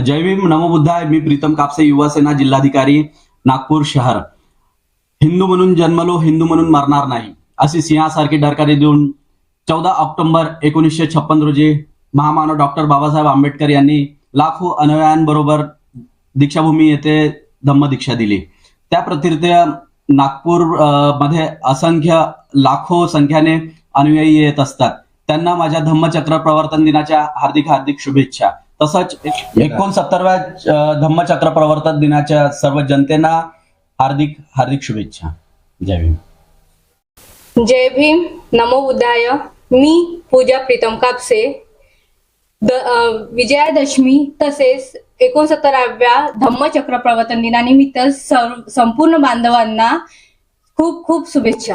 जय भीम नमबुद्धाय मी प्रीतम कापसे युवासेना जिल्हाधिकारी नागपूर शहर. हिंदू म्हणून जन्मलो हिंदू म्हणून मरणार नाही अशी सिंहासारखी डरकारी देऊन चौदा ऑक्टोबर एकोणीसशे छप्पन रोजी महामानव डॉक्टर बाबासाहेब आंबेडकर यांनी लाखो अनुयायांबरोबर दीक्षाभूमी येथे धम्मदीक्षा दिली. त्या प्रतीर्थ नागपूरमध्ये असंख्य लाखो संख्याने अनुयायी येत असतात. त्यांना माझ्या धम्मचक्र प्रवर्तन दिनाच्या हार्दिक हार्दिक शुभेच्छा. तसंच एकोणसत्तरव्या धम्मचक्र प्रवर्तन दिनाच्या सर्व जनतेना हार्दिक हार्दिक शुभेच्छा. जय भीम. जय भीम. नमो बुद्धाय. मी पूजा प्रीतम कापसे. विजयादशमी तसेच एकोणसत्तराव्या धम्मचक्र प्रवर्तन दिनानिमित्त सर्व संपूर्ण बांधवांना खूप खूप शुभेच्छा.